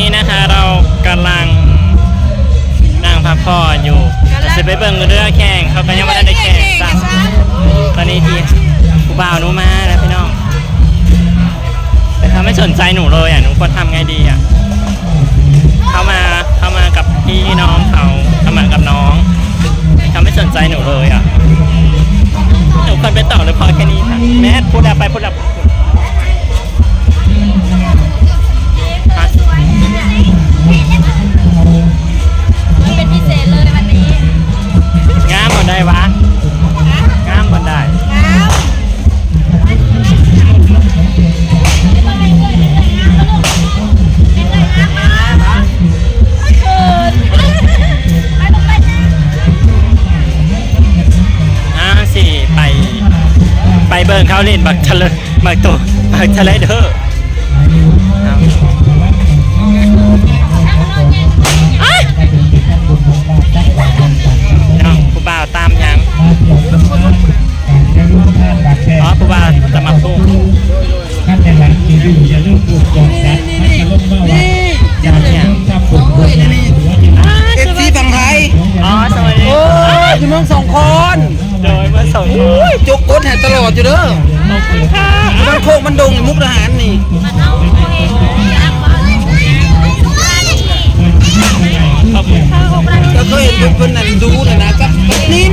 นี้นะคะเรากำลังนั่งพักผ่อนอยู่จะไปเบิ่งเรือแข่งเขาก็ยังไม่ได้แข่งจ้ะตอนนี้ทีกูบ่าวหนูมาแล้วพี่น้อง แต่เขาไม่สนใจหนูเลยอะหนูควรทำไงดีอะเข้ามาเข้ามากับพี่น้องเขาเข้ามากับน้องเขาไม่สนใจหนูเลยอะหนูควรไปต่อหรือพอแค่นี้ค่ะแม่พูดแล้วไปพูดแล้ว เบิ่งเขาเล่นบักทะเลบักตัวบักทะเลเด้อครับอ้ายน้องผู้บ่าวตามยังอ๋อผู้บ่าวจะมาพุ่ง ดให้ตลอดอยู่เด้อมันโคกมันดงมุกทหารนี่ก็เคยเห็นเพื่อนๆนั่นดูนะนะกับนี่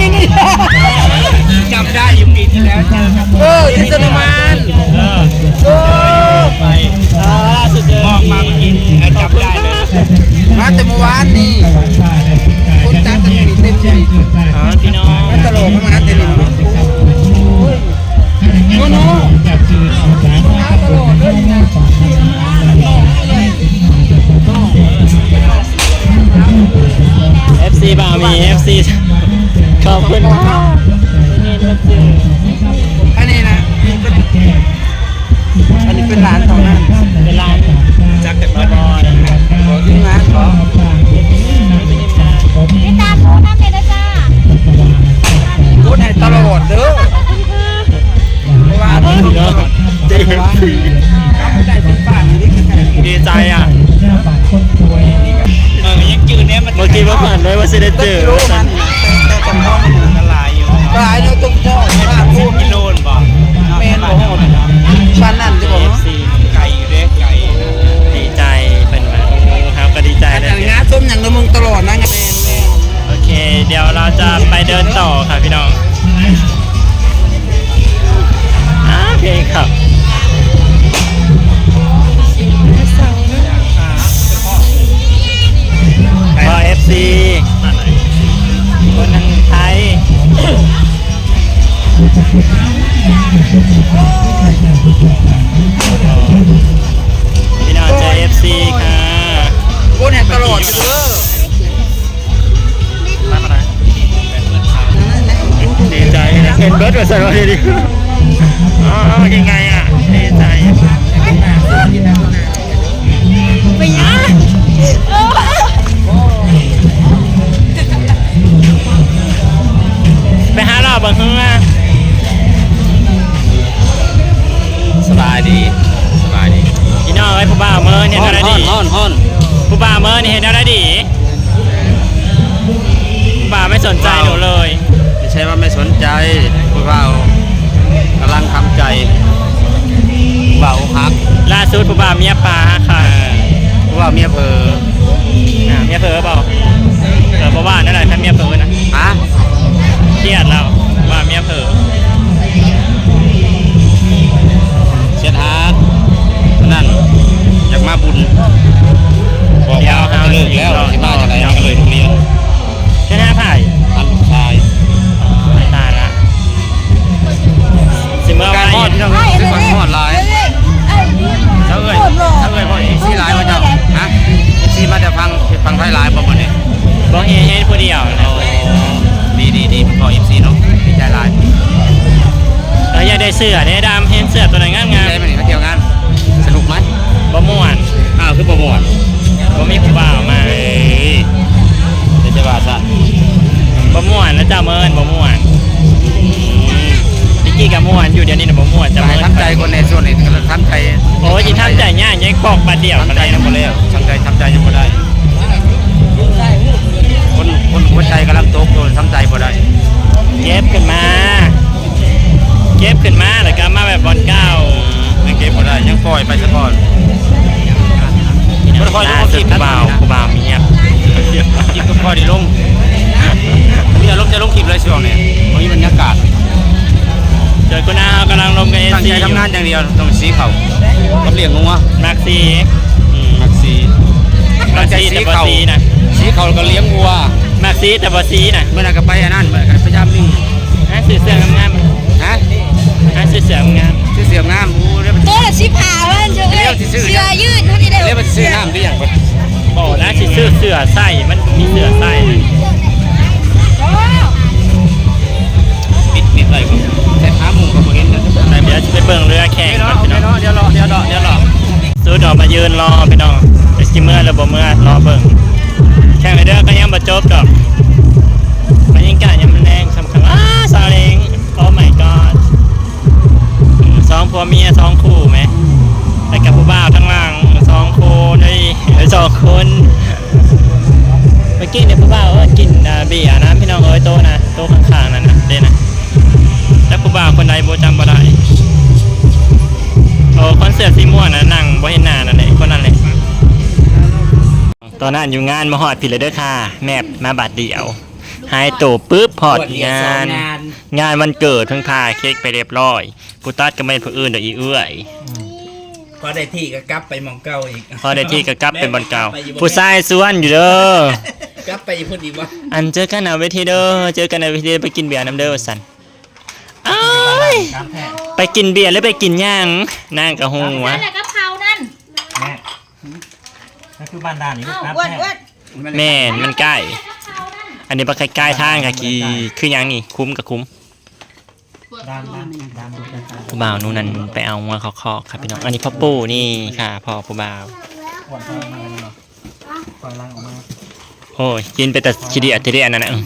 เนี่ยมันเมื่อกี้ว่าผ่านเลยว่าจะได้เจอ รู้มัน ร์ดกับสารวัตรดีอ๋อยังไงอะดีใจไปยะไปหาเราบังเฮือสบายดีสบายดีพี่น้องไอ้ยผู้บ่าวเมินเห็นอะไรดีฮ้อนฮ้อนผู้บ่าวเมินเห็นอะไรดีผู้บ่าวไม่สนใจหนูเลยไม่ใช่ว่าไม่สนใจผู้ว่าวกำลังทำใจผู้ว่าวฮักล่าสุดผู้บ่าวเมียปลาค่ะผู้ว่าวเมียเพออ่ เราอยากได้เสื้อได้ดำเห็นเสื้อตัวไหนงามงามได้ไหมนี่มาเที่ยวงาน สนุกไหมบ่ม่วนอ้าวคือโปรโมทบ่มีผู้บ่าวมาเฮ้ยเดี๋ยวจะว่าซะบ่ม่วนแล้วเจ้าเมินบ่ม่วนตะกี้กับม่วนม่วนอยู่เดี๋ยวนี้น่ะบ่ม่วนจะให้เมินทำใจคนในส่วนนี้ทำใจโอ้ยสิทำใจยากยังปอกบาดเดียวทำอะใจไรยังนะบ่แล้วทำใจทำใจยังบ่ได้ ยังปล่อยไปซะก่อนบ่ค่อยลงล่าสุดคลิปกูบ่าวกูบ่าวเมียบคลิปก็พอได้ลงมีอารมณ์จะลงคลิปเลยช่วงนี้บ่มีบรรยากาศเจอกูนาวกำลังลงกับเอตั้งซีใจทำงานอย่างเดียวต้องสีเขากับเลี้ยงงัวมักซีมักสีมักซีแต่บอซีนะสีเขาแล้วก็เลี้ยงวัวมักซีแต่บอซีนะเมื่อนั้นก็ไปอันนั้นเมื่อนั้นก็ไปยามลิงฮะซื้อเสื้องามฮะ ๆฮะซื้อเสื้องามชื่อเสียงงามอู้เรียกตัวละสิบห้าวันเจ้าเอ้ยเดี๋ยวสิซื้อเสื้อยืดเท่านี้ได้เรียกว่าซื้อน้ำหรือยังบ่บอกนะสิซื้อเสื้อใส่มันมีเสื้อใส่นะปิดปิดอะไรก็แค่หาหมูก็บ่เห็นนะได้เดี๋ยวจะไปเบิ่งเรือแข่งเดี๋ยวก่อนพี่น้องเดี๋ยวรอเดี๋ยวรอเดี๋ยวรอซื้อดอกมายืนรอพี่น้องไปสิเมื่อหรือบ่เมื่อรอเบิ่งแข่งไปเด้อก็ยังบ่จบดอกมันยังกะยังมันแรง อนเสิร์ตสีม่วงนะนั่งบ่เห็นหน้านั่นแหละคนนั้นเลยตอนนั้นอยู่งานมาหอดผิดเลยเด้อค่ะ แมบมาบาดเดียวหายตัวปุ๊บพอดงาน งานวันเกิดเพิ่งพาเค้กไปเรียบร้อยกูตัดก็ไม่เป็นผู้อื่นเดี๋ยวอีเอื้อยพอได้ที่ก็กลับไปหมองเก่าอีกพอได้ที่ก็กลับเป็นบอลเก่าผู้ชายสวนอยู่เด้อกลับไปอีกคนอีกวะอันเจอกันเอาเวทีเด้อเจอกันเอาเวทีไปกินเบียร์น้ำเด้อสันอ้าย ไปกินเบียร์แล้วไปกินย่างนั่งกับหัวนั่นแหละกับเขานั่นแม่นั่นคือบ้านด่านนี่ลูกเอ้าครับอ้วนแม่ อ้วนแม่นมันใกล้กับเขานั่นอันนี้ปลาใกล้ๆทางค่ะกีคือหยังนี่คุ้มกับคุ้มด่านด่านด่านดูกันด่านผู้บ่าวนู่นนั่นไปเอามาเคาะๆครับพี่น้องอันนี้พ่อปู่นี่ค่ะพ่อผู้บ่าวก่อนล่างมาเลยเนาะก่อนล่างออกมาโอ้ยกินไปแต่ขี้เดียดทีเดียดนั่นนะอืม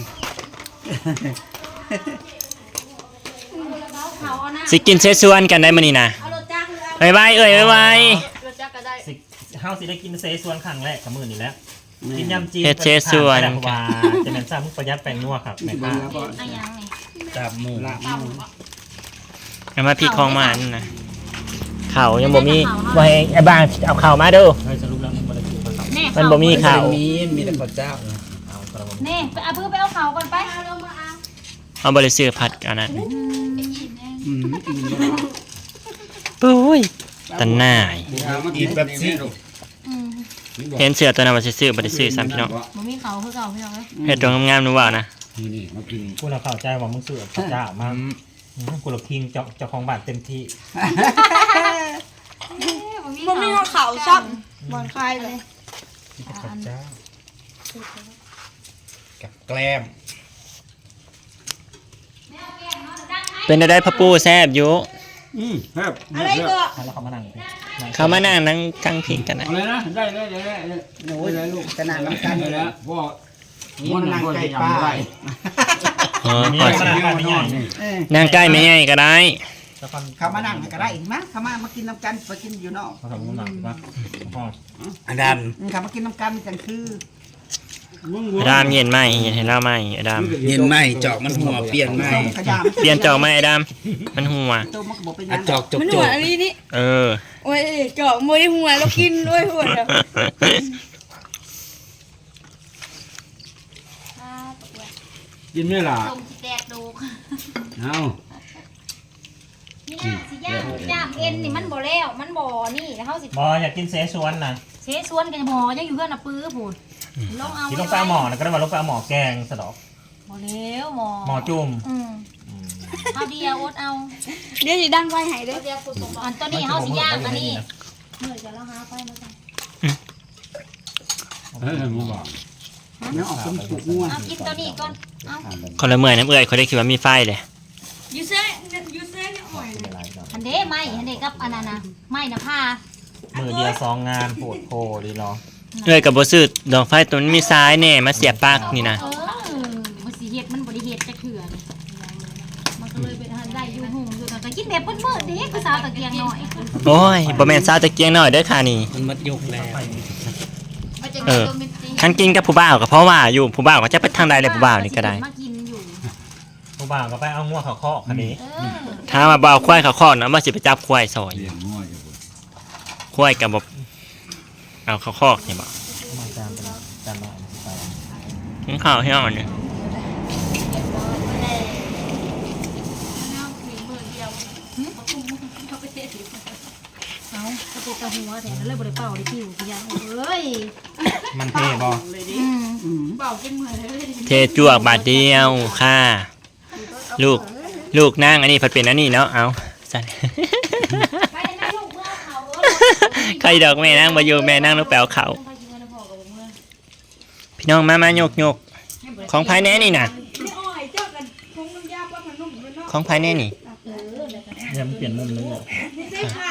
เขาเอาหน้า สิกินเชชวนกันได้มื้อนี้นะเอารถจักรหรือเอาบายบายเอ้ยบายบายรถจักรก็ได้สิเฮาสิได้กินเซส่วนครั้งแรกกับมื้อนี้แล้วกินยำจีนเฮ็ดเชชวนแต่ว่าจะเป็นซ้ำประหยัดแป้งนัวครับแม่ค้าอันยังนี่จับหมูเอามาพี่คลองมานั่นนะเขายังบ่มีบ่ให้ไอ้บ้างเอาเข่ามาเด้อเฮ้ยสรุปแล้วมันบ่ได้กินภาษาแน่มันบ่มีข่าวมีมีแต่ข้าวเจ้าเอากระบอกแน่ไปเอาเพื่อไปเอาเขาก่อนไปเอาลงมาเอาเอาบ่ได้ซื้อผัดอันนั้น อืมกินปุ้ยตะหน่าย กินแบบซี่อืมเห็นเสื้อตัวนั้นว่าสิซื้อบ่ได้ซื้อซ้ำพี่น้องบ่มีเขาคือเก่าพี่น้องเอ้ยเฮ็ดตัวงามๆหนูว่านะกูเราเข้าใจว่ามึงซื้อข้าวเจ้ามาอืมกูเราคิงเจ้าเจ้าของบ้านเต็มที่บ่มีเขาเขาซ้ำบ่คลายเลยที่ข้าวเจ้ากับแกล้ม เป็นได้พ่อปู่แซ่บอยู่อะไรก็แล้วเขามานั่งเขามานั่งนั่งกลางพิงกันนะอะไรนะได้ได้ได้ได้ได้โอ้ยลูกขนาดน้ำกันได้เลยแล้วพ่อนี่มันนั่งใกล้ป้าอ๋อมีพอขสินาดบ้านไม่ใหญ่เออนั่งใกล้ไม่ใหญ่ก็ได้แล้วคนเขามานั่งก็ได้อีกมั้ยเขามามากินน้ำกันไปกินอยู่นอกเขาทำมุ้งหนังว่าพ่ออันนั้นเขามากินน้ำกันจังคือ ไอ้ดามเย็นไหมเย็นให้เราไหมไอ้ดามเย็นไหมจอกมันหัวเปลี่ยนไหมขยามเปลี่ยนจอกไหมไอ้ดามมันหัวตัวมันก็บอกเป็นอะยังจอกจบมันจหัวบอันนี้นี่เออ โอ้ยเจาะมวยหัวแล้วกินด้วยหัวเดียวอ่าตกไว้ยินไหมล่ะต้มสิแตกดูกเอานี่นะสิย่างย่างเอ็นนี่มันบ่แล้ว มันบ่นี่แล้วเฮาสิบออยากกินเซชวนนะเชสวนกันบ่ยังอยู่เพื่อนน่ะปื้อพูน ลองเอาที่ลงไปเอาหมอนะก็ได้มาลงไปเอาหมอแกงสะดอกบ่แล้วหมอหมอจุ่มอืมเอาเดียวอดเอาเดี๋ยวสิดังไฟใหายเด้อเดียวคุณอันตัวนี้เฮาสิย่างอันนี้เมื่อจะเราหาไฟมาใส่เฮ้ยมึงบอกเนื้อออกเป็นจุกงัวเอากินตัวนี้ก่อนเอาคนละเมื่อยน้ำเอื่อยเขาได้คิดว่ามีไฟเลยยูเซ่ยูเซ่เนี่ยอ่อยเป็นอะไรดอกอันเด้ไม้อันเด้กับอันนั้นน่ะไม้น่ะผ้ามือเดียวสองงานโผดโพดีเนาะ เอื่อยกับโบซื้อดอกไฟตัวมันมีซ้ายแน่มาเสียบปากนี่นะเออมันสิเฮ็ดมันบ่ได้เฮ็ดจักเทื่อนี่มันก็เลยเป็นหันได้อยู่หุ่มอยู่แต่ก็กินแบบเพิ่นๆเด้คือสาวตะเกียงหน่อยโอ้ยบ่แม่นซาวตะเกียงหน่อยเด้อค่ะนี่ มันมัดยกแล้วมันจะเอมีอโรแมนติกคันกินกับผู้บ่าวก็เพราะว่าอยู่ผู้บ่าวก็จะไปทางใดเลยผู้บ่าวนี่ก็ได้ มากินอยู่ผู้บ่าวก็ไปเอางัวเขาคอกคันนี้เออถ้ามาบ่าวควายเขาข้อนะว่าสิไปจับควายซอยเลี้ยงงัวอยู่ควายกับบ่ เอาเขาวคอกนี่บ่มาจานเป็นจานหน่อยไปกินข้าวให้อ่อนนี่เอากระปุกระหัวแถมเลยบ่ได้เป่าได้คิวพี่ยังเอ้ยมันเท่บอืมเป่ากินเหมือนเลยเทจวกบาทเดียวค่ะ ลูกลูกนั่งอันนี้ผัดเป็นอันนี้เนาะเอาสั่น ใครดอกแม่นั่งมาอยู่แม่นั่งลูกแปลวเขา พี่น้องมามาโยกโยกของภายแน่นี่นะไม่อ่อยเจ้ากันคงน้ำยาปลาขนมเลยเนาะของภายแน่นี่เนี่ยมันเปลี่ยนมุมนึงเลยไม่ใช่ค่ะ